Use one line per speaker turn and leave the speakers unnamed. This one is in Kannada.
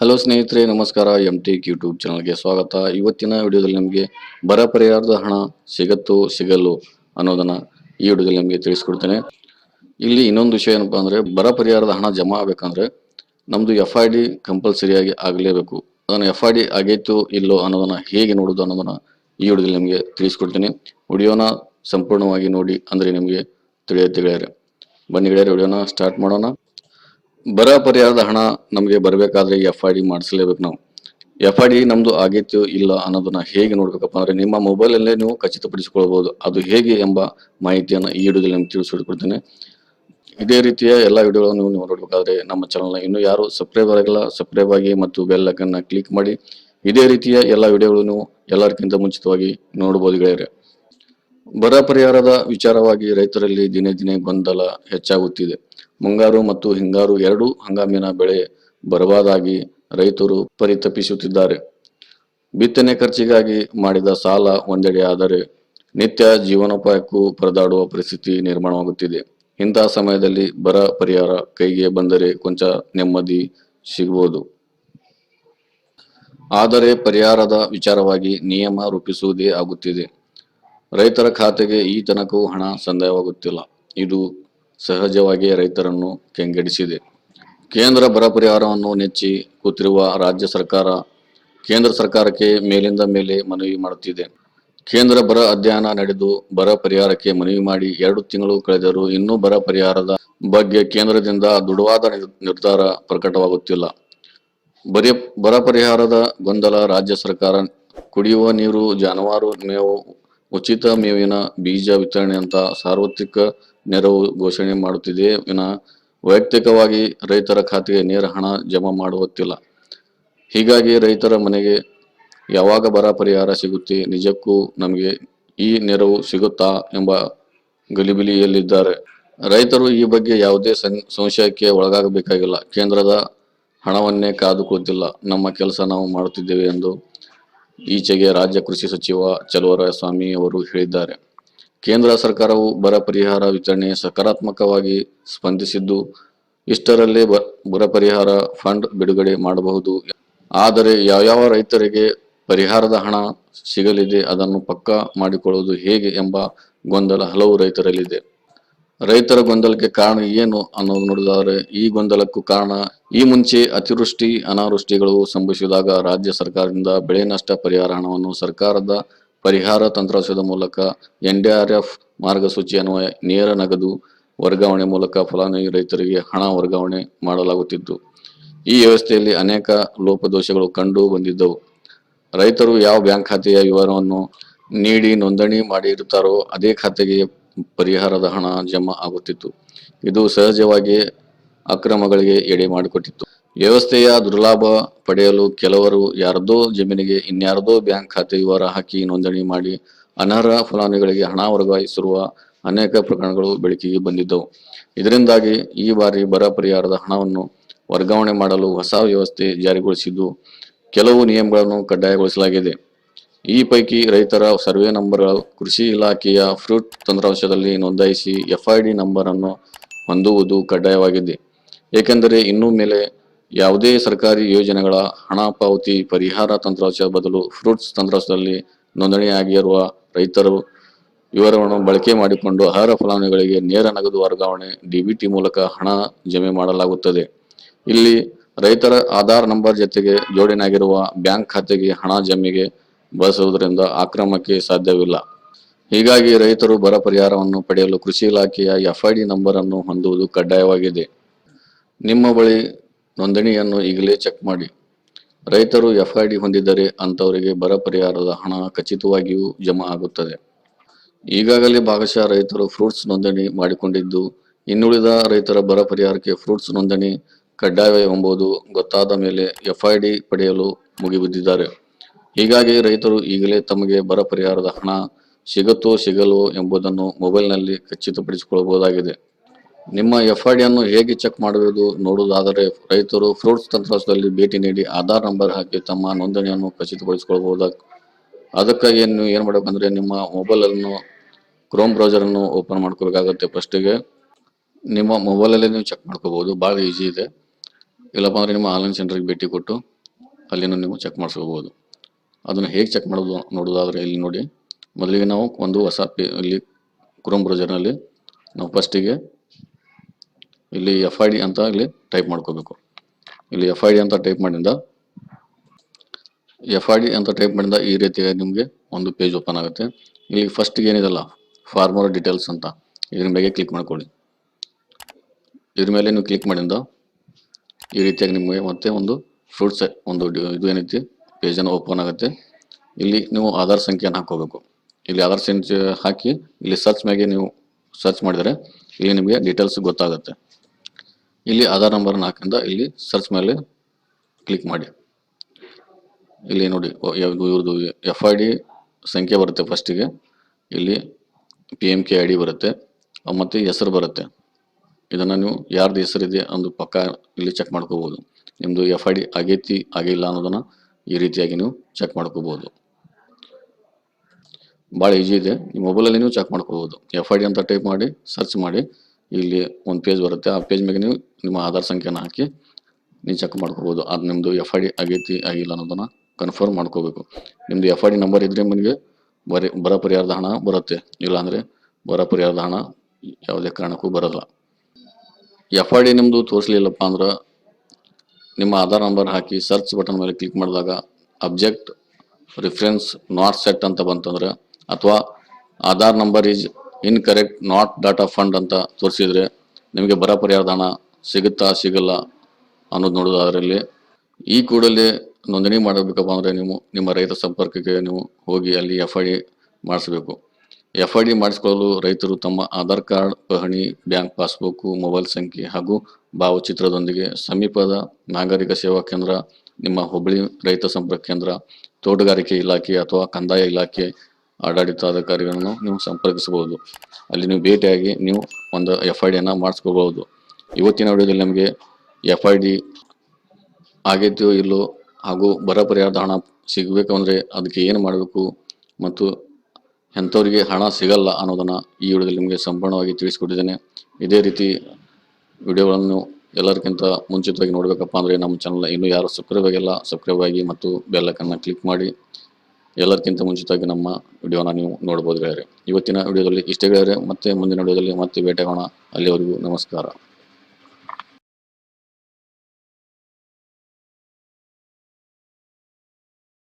ಹಲೋ ಸ್ನೇಹಿತರೆ, ನಮಸ್ಕಾರ. ಎಂ ಟಿ ಯೂಟ್ಯೂಬ್ ಚಾನಲ್ಗೆ ಸ್ವಾಗತ. ಇವತ್ತಿನ ವಿಡಿಯೋದಲ್ಲಿ ನಿಮಗೆ ಬರ ಪರಿಹಾರದ ಹಣ ಸಿಗತ್ತೋ ಸಿಗಲ್ಲೋ ಅನ್ನೋದನ್ನ ಈ ವಿಡಿಯೋದಲ್ಲಿ ನಿಮಗೆ ತಿಳಿಸ್ಕೊಡ್ತೇನೆ. ಇಲ್ಲಿ ಇನ್ನೊಂದು ವಿಷಯ ಏನಪ್ಪಾ ಅಂದ್ರೆ, ಬರ ಪರಿಹಾರದ ಹಣ ಜಮಾ ಆಗ್ಬೇಕಂದ್ರೆ ನಮ್ದು ಎಫ್ ಐ ಡಿ ಕಂಪಲ್ಸರಿಯಾಗಿ ಆಗಲೇಬೇಕು. ಅದನ್ನು ಎಫ್ ಐ ಡಿ ಆಗೈತೋ ಇಲ್ಲೋ ಅನ್ನೋದನ್ನ ಹೇಗೆ ನೋಡೋದು ಅನ್ನೋದನ್ನ ಈ ವಿಡಿಯೋದಲ್ಲಿ ನಿಮಗೆ ತಿಳಿಸ್ಕೊಡ್ತೀನಿ. ವಿಡಿಯೋನ ಸಂಪೂರ್ಣವಾಗಿ ನೋಡಿ ಅಂದ್ರೆ ನಿಮಗೆ ತಿಳಿಯುತ್ತೆ ಗೆಳೆಯರೆ ಬನ್ನಿ ಗೆಳೆಯರೆ, ವಿಡಿಯೋನ ಸ್ಟಾರ್ಟ್ ಮಾಡೋಣ. ಬರ ಪರಿಹಾರದ ಹಣ ನಮಗೆ ಬರಬೇಕಾದ್ರೆ ಎಫ್ ಐ ಡಿ ಮಾಡಿಸಲೇಬೇಕು ನಾವು. ಎಫ್ ಐ ಡಿ ನಮ್ದು ಆಗಿತ್ತು ಇಲ್ಲ ಅನ್ನೋದನ್ನ ಹೇಗೆ ನೋಡ್ಬೇಕಪ್ಪ ಅಂದ್ರೆ ನಿಮ್ಮ ಮೊಬೈಲ್ ಅಲ್ಲೇ ನೀವು ಖಚಿತಪಡಿಸಿಕೊಳ್ಬಹುದು ಅದು ಹೇಗೆ ಎಂಬ ಮಾಹಿತಿಯನ್ನು ಈ ವಿಡಿಯೋದಲ್ಲಿ ನಿಮ್ಗೆ ತಿಳಿಸಿಕೊಡ್ತೇನೆ ಇದೇ ರೀತಿಯ ಎಲ್ಲ ವಿಡಿಯೋಗಳನ್ನು ನೀವು ನೋಡಬೇಕಾದ್ರೆ ನಮ್ಮ ಚಾನಲ್ನ ಇನ್ನು ಯಾರು ಸಬ್ಸ್ಕ್ರೈಬ್ ಆಗಿಲ್ಲ ಸಬ್ಸ್ಕ್ರೈಬ್ ಆಗಿ ಮತ್ತು ಬೆಲ್ ಐಕನ್ನ ಕ್ಲಿಕ್ ಮಾಡಿ ಇದೇ ರೀತಿಯ ಎಲ್ಲ ವಿಡಿಯೋಗಳು ನೀವು ಎಲ್ಲರಿಗಿಂತ ಮುಂಚಿತವಾಗಿ ನೋಡಬಹುದು ಗೆಳೆಯರೆ. ಬರ ಪರಿಹಾರದ ವಿಚಾರವಾಗಿ ರೈತರಲ್ಲಿ ದಿನೇ ದಿನೇ ಗೊಂದಲ ಹೆಚ್ಚಾಗುತ್ತಿದೆ. ಮುಂಗಾರು ಮತ್ತು ಹಿಂಗಾರು ಎರಡೂ ಹಂಗಾಮಿನ ಬೆಳೆ ಬರಬಾದಾಗಿ ರೈತರು ಪರಿತಪಿಸುತ್ತಿದ್ದಾರೆ. ಬಿತ್ತನೆ ಖರ್ಚಿಗಾಗಿ ಮಾಡಿದ ಸಾಲ ಒಂದೆಡೆ ಆದರೆ ನಿತ್ಯ ಜೀವನೋಪಾಯಕ್ಕೂ ಪರದಾಡುವ ಪರಿಸ್ಥಿತಿ ನಿರ್ಮಾಣವಾಗುತ್ತಿದೆ. ಇಂತಹ ಸಮಯದಲ್ಲಿ ಬರ ಪರಿಹಾರ ಕೈಗೆ ಬಂದರೆ ಕೊಂಚ ನೆಮ್ಮದಿ ಸಿಗಬಹುದು. ಆದರೆ ಪರಿಹಾರದ ವಿಚಾರವಾಗಿ ನಿಯಮ ರೂಪಿಸುವುದೇ ಆಗುತ್ತಿದೆ. ರೈತರ ಖಾತೆಗೆ ಈ ತನಕವೂ ಹಣ ಸಂದಾಯವಾಗುತ್ತಿಲ್ಲ. ಇದು ಸಹಜವಾಗಿ ರೈತರನ್ನು ಕೆಂಗೆಡಿಸಿದೆ. ಕೇಂದ್ರ ಬರ ಪರಿಹಾರವನ್ನು ನೆಚ್ಚಿ ಕೂತಿರುವ ರಾಜ್ಯ ಸರ್ಕಾರ ಕೇಂದ್ರ ಸರ್ಕಾರಕ್ಕೆ ಮೇಲಿಂದ ಮೇಲೆ ಮನವಿ ಮಾಡುತ್ತಿದೆ. ಕೇಂದ್ರ ಬರ ಅಧ್ಯಯನ ನಡೆದು ಬರ ಪರಿಹಾರಕ್ಕೆ ಮನವಿ ಮಾಡಿ ಎರಡು ತಿಂಗಳು ಕಳೆದರೂ ಇನ್ನೂ ಬರ ಪರಿಹಾರದ ಬಗ್ಗೆ ಕೇಂದ್ರದಿಂದ ದೃಢವಾದ ನಿರ್- ನಿರ್ಧಾರ ಪ್ರಕಟವಾಗುತ್ತಿಲ್ಲ. ಬರೀ ಬರ ಪರಿಹಾರದ ಗೊಂದಲ ರಾಜ್ಯ ಸರ್ಕಾರ ಕುಡಿಯುವ ನೀರು, ಜಾನುವಾರು ಮೇವು, ಉಚಿತ ಮೇವಿನ ಬೀಜ ವಿತರಣೆಯಂತಹ ಸಾರ್ವತ್ರಿಕ ನೆರವು ಘೋಷಣೆ ಮಾಡುತ್ತಿದೆ. ವಿನ ವೈಯಕ್ತಿಕವಾಗಿ ರೈತರ ಖಾತೆಗೆ ನೇರ ಹಣ ಜಮಾ ಮಾಡುತ್ತಿಲ್ಲ. ಹೀಗಾಗಿ ರೈತರ ಮನೆಗೆ ಯಾವಾಗ ಬರ ಪರಿಹಾರ ಸಿಗುತ್ತೆ ನಿಜಕ್ಕೂ ನಮಗೆ ಈ ನೆರವು ಸಿಗುತ್ತಾ ಎಂಬ ಗಲಿಬಿಲಿಯಲ್ಲಿದ್ದಾರೆ. ರೈತರು ಈ ಬಗ್ಗೆ ಯಾವುದೇ ಸಂಶಯಕ್ಕೆ ಒಳಗಾಗಬೇಕಾಗಿಲ್ಲ. ಕೇಂದ್ರದ ಹಣವನ್ನೇ ಕಾದು ನಮ್ಮ ಕೆಲಸ ನಾವು ಮಾಡುತ್ತಿದ್ದೇವೆ ಎಂದು ಈಚೆಗೆ ರಾಜ್ಯ ಕೃಷಿ ಸಚಿವ ಚಲುವರಾಯಸ್ವಾಮಿ ಅವರು ಹೇಳಿದ್ದಾರೆ. ಕೇಂದ್ರ ಸರ್ಕಾರವು ಬರ ಪರಿಹಾರ ವಿತರಣೆ ಸಕಾರಾತ್ಮಕವಾಗಿ ಸ್ಪಂದಿಸಿದ್ದು, ಇಷ್ಟರಲ್ಲೇ ಬರ ಪರಿಹಾರ ಫಂಡ್ ಬಿಡುಗಡೆ ಮಾಡಬಹುದು. ಆದರೆ ಯಾವ್ಯಾವ ರೈತರಿಗೆ ಪರಿಹಾರದ ಹಣ ಸಿಗಲಿದೆ ಅದನ್ನು ಪಕ್ಕಾ ಮಾಡಿಕೊಳ್ಳುವುದು ಹೇಗೆ ಎಂಬ ಗೊಂದಲ ಹಲವು ರೈತರಲ್ಲಿದೆ. ರೈತರ ಗೊಂದಲಕ್ಕೆ ಕಾರಣ ಏನು ಅನ್ನೋದು ನೋಡಿದರೆ, ಈ ಗೊಂದಲಕ್ಕೂ ಕಾರಣ ಈ ಮುಂಚೆ ಅತಿವೃಷ್ಟಿ, ಅನಾವೃಷ್ಟಿಗಳು ಸಂಭವಿಸಿದಾಗ ರಾಜ್ಯ ಸರ್ಕಾರದಿಂದ ಬೆಳೆ ನಷ್ಟ ಪರಿಹಾರ ಹಣವನ್ನು ಸರ್ಕಾರದ ಪರಿಹಾರ ತಂತ್ರಾಂಶದ ಮೂಲಕ ಎನ್ಡಿಆರ್ಎಫ್ ಮಾರ್ಗಸೂಚಿ ಅನ್ವಯ ನೇರ ನಗದು ವರ್ಗಾವಣೆ ಮೂಲಕ ಫಲಾನುಭವಿ ರೈತರಿಗೆ ಹಣ ವರ್ಗಾವಣೆ ಮಾಡಲಾಗುತ್ತಿತ್ತು. ಈ ವ್ಯವಸ್ಥೆಯಲ್ಲಿ ಅನೇಕ ಲೋಪದೋಷಗಳು ಕಂಡು ಬಂದಿದ್ದವು. ರೈತರು ಯಾವ ಬ್ಯಾಂಕ್ ಖಾತೆಯ ವಿವರವನ್ನು ನೀಡಿ ನೋಂದಣಿ ಮಾಡಿರುತ್ತಾರೋ ಅದೇ ಖಾತೆಗೆ ಪರಿಹಾರದ ಹಣ ಜಮಾ ಆಗುತ್ತಿತ್ತು. ಇದು ಸಹಜವಾಗಿ ಅಕ್ರಮಗಳಿಗೆ ಎಡೆ ಮಾಡಿಕೊಟ್ಟಿತ್ತು. ವ್ಯವಸ್ಥೆಯ ದುರ್ಲಾಭ ಪಡೆಯಲು ಕೆಲವರು ಯಾರದೋ ಜಮೀನಿಗೆ ಇನ್ಯಾರದೋ ಬ್ಯಾಂಕ್ ಖಾತೆ ವಿವರ ಹಾಕಿ ನೋಂದಣಿ ಮಾಡಿ ಅನರ್ಹ ಫಲಾನುಭವಿಗಳಿಗೆ ಹಣ ವರ್ಗಾಯಿಸಿರುವ ಅನೇಕ ಪ್ರಕರಣಗಳು ಬೆಳಕಿಗೆ ಬಂದಿದ್ದವು. ಇದರಿಂದಾಗಿ ಈ ಬಾರಿ ಬರ ಪರಿಹಾರದ ಹಣವನ್ನು ವರ್ಗಾವಣೆ ಮಾಡಲು ಹೊಸ ವ್ಯವಸ್ಥೆ ಜಾರಿಗೊಳಿಸಿದ್ದು ಕೆಲವು ನಿಯಮಗಳನ್ನು ಕಡ್ಡಾಯಗೊಳಿಸಲಾಗಿದೆ. ಈ ಪೈಕಿ ರೈತರ ಸರ್ವೆ ನಂಬರ್ಗಳು ಕೃಷಿ ಇಲಾಖೆಯ ಫ್ರೂಟ್ ತಂತ್ರಾಂಶದಲ್ಲಿ ನೋಂದಾಯಿಸಿ ಎಫ್ಐಡಿ ನಂಬರ್ ಅನ್ನು ಹೊಂದುವುದು ಕಡ್ಡಾಯವಾಗಿದೆ. ಏಕೆಂದರೆ ಇನ್ನು ಮೇಲೆ ಯಾವುದೇ ಸರ್ಕಾರಿ ಯೋಜನೆಗಳ ಹಣ ಪಾವತಿ ಪರಿಹಾರ ತಂತ್ರಾಂಶ ಬದಲು ಫ್ರೂಟ್ಸ್ ತಂತ್ರಾಂಶದಲ್ಲಿ ನೋಂದಣಿಯಾಗಿರುವ ರೈತರು ವಿವರವನ್ನು ಬಳಕೆ ಮಾಡಿಕೊಂಡು ಅರ್ಹ ಫಲಾನುಭವಿಗಳಿಗೆ ನೇರ ನಗದು ವರ್ಗಾವಣೆ ಡಿಬಿಟಿ ಮೂಲಕ ಹಣ ಜಮೆ ಮಾಡಲಾಗುತ್ತದೆ. ಇಲ್ಲಿ ರೈತರ ಆಧಾರ್ ನಂಬರ್ ಜೊತೆಗೆ ಜೋಡಣೆಯಾಗಿರುವ ಬ್ಯಾಂಕ್ ಖಾತೆಗೆ ಹಣ ಜಮೆಗೆ ಬಳಸುವುದರಿಂದ ಆಕ್ರಮಕ್ಕೆ ಸಾಧ್ಯವಿಲ್ಲ. ಹೀಗಾಗಿ ರೈತರು ಬರ ಪರಿಹಾರವನ್ನು ಪಡೆಯಲು ಕೃಷಿ ಇಲಾಖೆಯ ಎಫ್ಐಡಿ ನಂಬರ್ ಅನ್ನು ಹೊಂದುವುದು ಕಡ್ಡಾಯವಾಗಿದೆ. ನಿಮ್ಮ ಬಳಿ ನೋಂದಣಿಯನ್ನು ಈಗಲೇ ಚೆಕ್ ಮಾಡಿ. ರೈತರು ಎಫ್ಐಡಿ ಹೊಂದಿದ್ದರೆ ಅಂಥವರಿಗೆ ಬರ ಪರಿಹಾರದ ಹಣ ಖಚಿತವಾಗಿಯೂ ಜಮಾ ಆಗುತ್ತದೆ. ಈಗಾಗಲೇ ಭಾಗಶಃ ರೈತರು ಫ್ರೂಟ್ಸ್ ನೋಂದಣಿ ಮಾಡಿಕೊಂಡಿದ್ದು, ಇನ್ನುಳಿದ ರೈತರ ಬರ ಪರಿಹಾರಕ್ಕೆ ಫ್ರೂಟ್ಸ್ ನೋಂದಣಿ ಕಡ್ಡಾಯ ಎಂಬುದು ಗೊತ್ತಾದ ಮೇಲೆ ಎಫ್ಐಡಿ ಪಡೆಯಲು ಮುಗಿಬಿದ್ದಿದ್ದಾರೆ. ಹೀಗಾಗಿ ರೈತರು ಈಗಲೇ ತಮಗೆ ಬರ ಪರಿಹಾರದ ಹಣ ಸಿಗುತ್ತೋ ಸಿಗಲ್ವೋ ಎಂಬುದನ್ನು ಮೊಬೈಲ್ನಲ್ಲಿ ಖಚಿತಪಡಿಸಿಕೊಳ್ಳಬಹುದಾಗಿದೆ. ನಿಮ್ಮ ಎಫ್ಐಡಿ ಅನ್ನು ಹೇಗೆ ಚೆಕ್ ಮಾಡುವುದು ನೋಡುವುದಾದರೆ ರೈತರು ಫ್ರೂಟ್ಸ್ ತಂತ್ರಾಂಶದಲ್ಲಿ ಭೇಟಿ ನೀಡಿ ಆಧಾರ್ ನಂಬರ್ ಹಾಕಿ ತಮ್ಮ ನೋಂದಣಿಯನ್ನು ಖಚಿತಪಡಿಸಿಕೊಳ್ಳಬಹುದು? ಅದಕ್ಕಾಗಿ ನೀವು ಏನು ಮಾಡಬೇಕಂದ್ರೆ ನಿಮ್ಮ ಮೊಬೈಲ್ ಅನ್ನು ಕ್ರೋಮ್ ಬ್ರೌಸರ್ ಅನ್ನು ಓಪನ್ ಮಾಡ್ಕೊಬೇಕಾಗುತ್ತೆ ಫಸ್ಟಿಗೆ ನಿಮ್ಮ ಮೊಬೈಲಲ್ಲಿ ನೀವು ಚೆಕ್ ಮಾಡ್ಕೋಬಹುದು, ಭಾಳ ಈಸಿ ಇದೆ. ಇಲ್ಲಪ್ಪ ಅಂದರೆ ನಿಮ್ಮ ಆನ್ಲೈನ್ ಸೆಂಟ್ರಿಗೆ ಭೇಟಿ ಕೊಟ್ಟು ಅಲ್ಲಿನೂ ನೀವು ಚೆಕ್ ಮಾಡ್ಸ್ಕೋಬೋದು ಅದನ್ನು ಹೇಗೆ ಚೆಕ್ ಮಾಡೋದು ನೋಡೋದಾದರೆ ಇಲ್ಲಿ ನೋಡಿ. ಮೊದಲಿಗೆ ನಾವು ಒಂದು ಹೊಸ ಪೇ ಇಲ್ಲಿ ಕ್ರೋಮ್ ಬ್ರೌಸರ್ನಲ್ಲಿ ನಾವು ಫಸ್ಟಿಗೆ ಇಲ್ಲಿ ಎಫ್ ಐ ಡಿ ಅಂತ ಇಲ್ಲಿ ಟೈಪ್ ಮಾಡ್ಕೋಬೇಕು. ಇಲ್ಲಿ ಎಫ್ ಐ ಡಿ ಅಂತ ಟೈಪ್ ಮಾಡಿಂದ ಎಫ್ ಐ ಡಿ ಅಂತ ಟೈಪ್ ಮಾಡಿದ ಈ ರೀತಿಯಾಗಿ ನಿಮಗೆ ಒಂದು ಪೇಜ್ ಓಪನ್ ಆಗುತ್ತೆ. ಇಲ್ಲಿ ಫಸ್ಟಿಗೆ ಏನಿದೆಲ್ಲ? ಫಾರ್ಮರ್ ಡೀಟೇಲ್ಸ್ ಅಂತ. ಇದ್ರ ಮೇಲೆ ಕ್ಲಿಕ್ ಮಾಡ್ಕೊಳ್ಳಿ. ಇದ್ರ ಮೇಲೆ ನೀವು ಕ್ಲಿಕ್ ಮಾಡಿಂದ ಈ ರೀತಿಯಾಗಿ ನಿಮಗೆ ಮತ್ತೆ ಒಂದು ಫ್ರೂಟ್ಸ್ ಒಂದು ಇದು ಏನೈತಿ? ಪೇಜನ್ನು ಓಪನ್ ಆಗುತ್ತೆ. ಇಲ್ಲಿ ನೀವು ಆಧಾರ್ ಸಂಖ್ಯೆಯನ್ನು ಹಾಕೋಬೇಕು ಇಲ್ಲಿ ಆಧಾರ್ ಸಂಖ್ಯೆ ಹಾಕಿ, ಇಲ್ಲಿ ಸರ್ಚ್ ಮ್ಯಾಗೆ ನೀವು ಸರ್ಚ್ ಮಾಡಿದರೆ ಇಲ್ಲಿ ನಿಮಗೆ ಡೀಟೇಲ್ಸ್ ಗೊತ್ತಾಗುತ್ತೆ. ಇಲ್ಲಿ ಆಧಾರ್ ನಂಬರ್ ಹಾಕಿಂದ ಇಲ್ಲಿ ಸರ್ಚ್ ಮೇಲೆ ಕ್ಲಿಕ್ ಮಾಡಿ. ಇಲ್ಲಿ ನೋಡಿ ಇವ್ರದ್ದು ಎಫ್ ಐ ಡಿ ಸಂಖ್ಯೆ ಬರುತ್ತೆ ಫಸ್ಟಿಗೆ ಇಲ್ಲಿ P M K I D ಬರುತ್ತೆ ಮತ್ತು ಹೆಸರು ಬರುತ್ತೆ. ಇದನ್ನು ನೀವು ಯಾರ್ದು ಹೆಸರಿದೆ ಅಂದು ಪಕ್ಕ ಇಲ್ಲಿ ಚೆಕ್ ಮಾಡ್ಕೋಬೋದು. ನಿಮ್ಮದು ಎಫ್ ಐ ಡಿ ಆಗೈತಿ, ಆಗಿಲ್ಲ ಅನ್ನೋದನ್ನು ಈ ರೀತಿಯಾಗಿ ನೀವು ಚೆಕ್ ಮಾಡ್ಕೋಬೋದು. ಭಾಳ ಈಜಿ ಇದೆ. ನಿಮ್ಮ ಮೊಬೈಲಲ್ಲಿ ನೀವು ಚೆಕ್ ಮಾಡ್ಕೋಬೋದು. ಎಫ್ ಐ ಡಿ ಅಂತ ಟೈಪ್ ಮಾಡಿ ಸರ್ಚ್ ಮಾಡಿ, ಇಲ್ಲಿ ಒಂದು ಪೇಜ್ ಬರುತ್ತೆ, ಆ ಪೇಜ್ ಮೇಲೆ ನೀವು ನಿಮ್ಮ ಆಧಾರ್ ಸಂಖ್ಯೆನ ಹಾಕಿ ನೀವು ಚೆಕ್ ಮಾಡ್ಕೋಬೋದು. ಅದು ನಿಮ್ಮದು ಎಫ್ ಐ ಡಿ ಆಗೈತಿ, ಆಗಿಲ್ಲ ಅನ್ನೋದನ್ನು ಕನ್ಫರ್ಮ್ ಮಾಡ್ಕೋಬೇಕು. ನಿಮ್ಮದು ಎಫ್ ಐ ಡಿ ನಂಬರ್ ಇದ್ದರೆ ನಿಮಗೆ ಬರೀ, ಬರ ಪರಿಹಾರದ ಹಣ ಬರುತ್ತೆ. ಇಲ್ಲಾಂದರೆ ಬರ ಪರಿಹಾರದ ಹಣ ಯಾವುದೇ ಕಾರಣಕ್ಕೂ ಬರಲ್ಲ. ಎಫ್ ಐ ಡಿ ನಿಮ್ಮದು ತೋರಿಸ್ಲಿಲ್ಲಪ್ಪ ಅಂದ್ರೆ ನಿಮ್ಮ ಆಧಾರ್ ನಂಬರ್ ಹಾಕಿ ಸರ್ಚ್ ಬಟನ್ ಮೇಲೆ ಕ್ಲಿಕ್ ಮಾಡಿದಾಗ ಅಬ್ಜೆಕ್ಟ್ ರಿಫರೆನ್ಸ್ ನಾಟ್ ಸೆಟ್ ಅಂತ ಬಂತಂದ್ರೆ ಅಥವಾ Aadhaar number is incorrect not data found ಅಂತ ತೋರಿಸಿದ್ರೆ ನಿಮಗೆ ಬರ ಪರಿಹಾರದ ಹಣ ಸಿಗುತ್ತಾ ಸಿಗಲ್ಲ ಅನ್ನೋದು ನೋಡೋದಾದ್ರಲ್ಲಿ ಈ ಕೂಡಲೇ ನೋಂದಣಿ ಮಾಡಬೇಕಪ್ಪ ಅಂದರೆ ನೀವು ನಿಮ್ಮ ರೈತ ಸಂಪರ್ಕಕ್ಕೆ ನೀವು ಹೋಗಿ ಅಲ್ಲಿ ಎಫ್ ಐ ಡಿ ಮಾಡಿಸ್ಬೇಕು. ಎಫ್ ಐ ಡಿ ಮಾಡಿಸ್ಕೊಳ್ಳಲು ರೈತರು ತಮ್ಮ ಆಧಾರ್ ಕಾರ್ಡ್, ಪಹಣಿ, ಬ್ಯಾಂಕ್ ಪಾಸ್ಬುಕ್, ಮೊಬೈಲ್ ಸಂಖ್ಯೆ ಹಾಗೂ ಭಾವಚಿತ್ರದೊಂದಿಗೆ ಸಮೀಪದ ನಾಗರಿಕ ಸೇವಾ ಕೇಂದ್ರ, ನಿಮ್ಮ ಹುಬ್ಬಳ್ಳಿ ರೈತ ಸಂಪರ್ಕ ಕೇಂದ್ರ, ತೋಟಗಾರಿಕೆ ಇಲಾಖೆ ಅಥವಾ ಕಂದಾಯ ಇಲಾಖೆ ಆಡಳಿತಾಧಿಕಾರಿಗಳನ್ನು ನೀವು ಸಂಪರ್ಕಿಸಬಹುದು. ಅಲ್ಲಿ ನೀವು ಭೇಟಿಯಾಗಿ ನೀವು ಒಂದು ಎಫ್ ಐ ಡಿಯನ್ನು ಮಾಡಿಸ್ಕೋಬಹುದು. ಇವತ್ತಿನ ವಿಡಿಯೋದಲ್ಲಿ ನಮಗೆ ಎಫ್ ಐ ಡಿ ಆಗೈತೋ ಇಲ್ಲೋ ಹಾಗೂ ಬರ ಪರಿಹಾರದ ಹಣ ಸಿಗಬೇಕು ಅಂದರೆ ಅದಕ್ಕೆ ಏನು ಮಾಡಬೇಕು ಮತ್ತು ಎಂಥವ್ರಿಗೆ ಹಣ ಸಿಗಲ್ಲ ಅನ್ನೋದನ್ನು ಈ ವಿಡಿಯೋದಲ್ಲಿ ನಿಮಗೆ ಸಂಪೂರ್ಣವಾಗಿ ತಿಳಿಸ್ಕೊಟ್ಟಿದ್ದೇನೆ. ಇದೇ ರೀತಿ ವಿಡಿಯೋಗಳನ್ನು ಎಲ್ಲರಿಗಿಂತ ಮುಂಚಿತವಾಗಿ ನೋಡಬೇಕಪ್ಪ ಅಂದರೆ ನಮ್ಮ ಚಾನಲ್ ಇನ್ನೂ ಯಾರು ಸಬ್ಸ್ಕ್ರೈಬ್ ಆಗಿಲ್ಲ ಸಬ್ಸ್ಕ್ರೈಬ್ ಆಗಿ ಮತ್ತು ಬೆಲ್ಲಕ್ಕನ್ನು ಕ್ಲಿಕ್ ಮಾಡಿ. ಎಲ್ಲರಿಗಿಂತ ಮುಂಚಿತವಾಗಿ ನಮ್ಮ ವಿಡಿಯೋನ ನೀವು ನೋಡ್ಬೋದು ಗೆಳೆಯರೆ. ಇವತ್ತಿನ ವಿಡಿಯೋದಲ್ಲಿ ಇಷ್ಟೇ ಗೆಳೆಯರೆ, ಮತ್ತೆ ಮುಂದಿನ ವಿಡಿಯೋದಲ್ಲಿ ಮತ್ತೆ ಭೇಟಿಯಾಗೋಣ. ಅಲ್ಲಿವರೆಗೂ ನಮಸ್ಕಾರ.